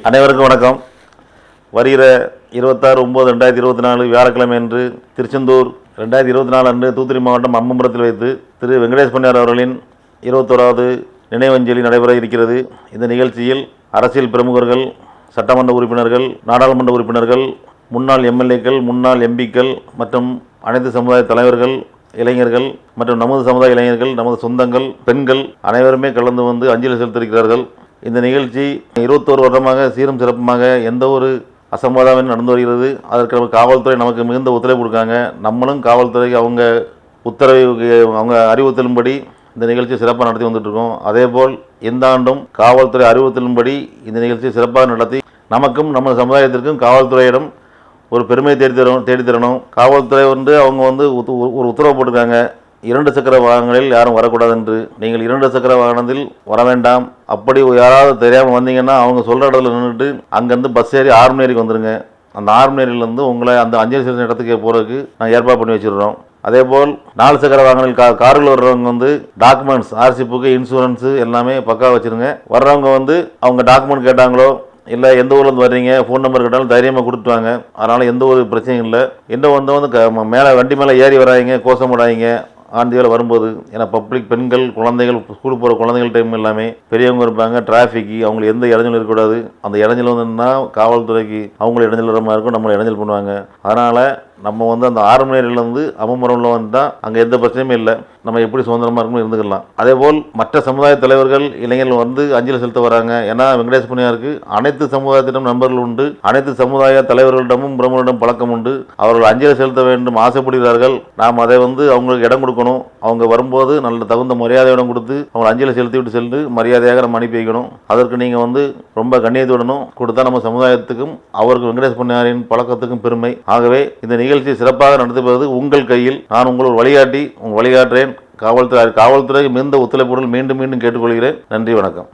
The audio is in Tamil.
அனைவருக்கும் வணக்கம். வருகிற இருபத்தாறு ஒம்பது ரெண்டாயிரத்தி இருபத்தி நாலு வியாழக்கிழமை அன்று திருச்செந்தூர் ரெண்டாயிரத்தி இருபத்தி நாலு அன்று தூத்துக்குடி மாவட்டம் அம்மம்புரத்தில் வைத்து திரு வெங்கடேஷ் பண்ணார் அவர்களின் இருபத்தோராவது நினைவஞ்சலி நடைபெற இருக்கிறது. இந்த நிகழ்ச்சியில் அரசியல் பிரமுகர்கள் சட்டமன்ற உறுப்பினர்கள் நாடாளுமன்ற உறுப்பினர்கள் முன்னாள் எம்எல்ஏக்கள் முன்னாள் எம்பிக்கள் மற்றும் அனைத்து சமுதாய தலைவர்கள் இளைஞர்கள் மற்றும் நமது சமுதாய இளைஞர்கள் நமது சொந்தங்கள் பெண்கள் அனைவருமே கலந்து வந்து அஞ்சலி செலுத்தியிருக்கிறார்கள். இந்த நிகழ்ச்சி இருபத்தோரு வருடமாக சீரும் சிறப்புமாக எந்த ஒரு அசம்பாதமும் நடந்து வருகிறது. அதற்கு நம்ம காவல்துறை நமக்கு மிகுந்த ஒத்துழைப்பு கொடுக்காங்க. நம்மளும் காவல்துறைக்கு அவங்க உத்தரவு அவங்க அறிவுறுத்தலும்படி இந்த நிகழ்ச்சி சிறப்பாக நடத்தி வந்துட்டுருக்கோம். அதேபோல் இந்த ஆண்டும் காவல்துறை அறிவுறுத்தலும்படி இந்த நிகழ்ச்சியை சிறப்பாக நடத்தி நமக்கும் நம்ம சமுதாயத்திற்கும் காவல்துறையிடம் ஒரு பெருமை தேடி தரணும் தேடி தரணும். காவல்துறை வந்து அவங்க வந்து ஒரு உத்தரவு போட்டிருக்காங்க. இரண்டு சக்கர வாகனங்களில் யாரும் வரக்கூடாது என்று நீங்கள் இரண்டு சக்கர வாகனத்தில் வர வேண்டாம் அப்படி யாராவது தெரியாமல் வந்தீங்கன்னா அவங்க சொல்கிற இடத்துல நின்றுட்டு அங்கேருந்து பஸ் ஏறி ஆர்மினேரிக்கு வந்துடுங்க அந்த ஆர்மினேரியிலேருந்து உங்களை அந்த அஞ்சலி செலுத்தும் இடத்துக்கு போகிறதுக்கு நாங்கள் ஏற்பாடு பண்ணி வச்சிடுறோம். அதேபோல் நாலு சக்கர வாகனங்கள் கா காரில் வர்றவங்க வந்து டாக்குமெண்ட்ஸ் ஆர்சி புக்கு இன்சூரன்ஸு எல்லாமே பக்கா வச்சுருங்க. வர்றவங்க வந்து அவங்க டாக்குமெண்ட் கேட்டாங்களோ இல்லை எந்த ஊர்லேருந்து வர்றீங்க ஃபோன் நம்பர் கேட்டாலும் தைரியமாக கொடுத்துருவாங்க அதனால் எந்த ஒரு பிரச்சனையும் இல்லை. இன்னும் வந்து வந்து க- மேலே வண்டி மேலே ஏறி வராங்க கோஷம் விடாதீங்க ஆண்டியில் வரும்போது ஏன்னா பப்ளிக் பெண்கள் குழந்தைகள் ஸ்கூல் போகிற குழந்தைகள் டைம் எல்லாமே பெரியவங்க இருப்பாங்க டிராஃபிக்கு அவங்களுக்கு எந்த இடைஞ்சலும் இருக்கக்கூடாது. அந்த இடைஞ்சல் வந்துன்னா காவல்துறைக்கு அவங்கள இடைஞ்சல் வர மாதிரி இருக்கும் நம்மளை இடைஞ்சல் பண்ணுவாங்க. அதனால் நம்ம வந்து அந்த ஆறு மணி நேரிலேருந்து அம்மமரம்ல வந்தால் அங்கே எந்த பிரச்சனையுமே இல்லை. நம்ம எப்படி சுதந்திரமாக இருக்கணும் இருந்துக்கலாம். அதேபோல் மற்ற சமுதாய தலைவர்கள் இளைஞர்கள் வந்து அஞ்சலி செலுத்த வராங்க. ஏன்னா வெங்கடேஷ் புனியாருக்கு அனைத்து சமுதாயத்திடம் நண்பர்கள் உண்டு. அனைத்து சமுதாய தலைவர்களிடமும் பிரமுகரிடம் பழக்கம் உண்டு. அவர்கள் அஞ்சலி செலுத்த வேண்டும் ஆசைப்படுகிறார்கள். நாம் அதை வந்து அவங்களுக்கு இடம் கொடுக்கணும். அவங்க வரும்போது நல்ல தகுந்த மரியாதையிடம் கொடுத்து அவங்க அஞ்சலி செலுத்தி விட்டு சென்று மரியாதையாக நம்ம அனுப்பி வைக்கணும். அதற்கு நீங்கள் வந்து ரொம்ப கண்ணியத்துடனும் கொடுத்தா நம்ம சமுதாயத்துக்கும் அவருக்கு வெங்கடேஷ் பண்ணாரின் பழக்கத்துக்கும் பெருமை. ஆகவே இந்த நிகழ்ச்சி சிறப்பாக நடத்துவது உங்கள் கையில் நான் உங்கள் வழிகாட்டி உங்கள் வழிகாட்டுறேன். காவல்துறை காவல்துறை மிகுந்த ஒத்துழைப்புடன் மீண்டும் மீண்டும் கேட்டுக்கொள்கிறேன். நன்றி வணக்கம்.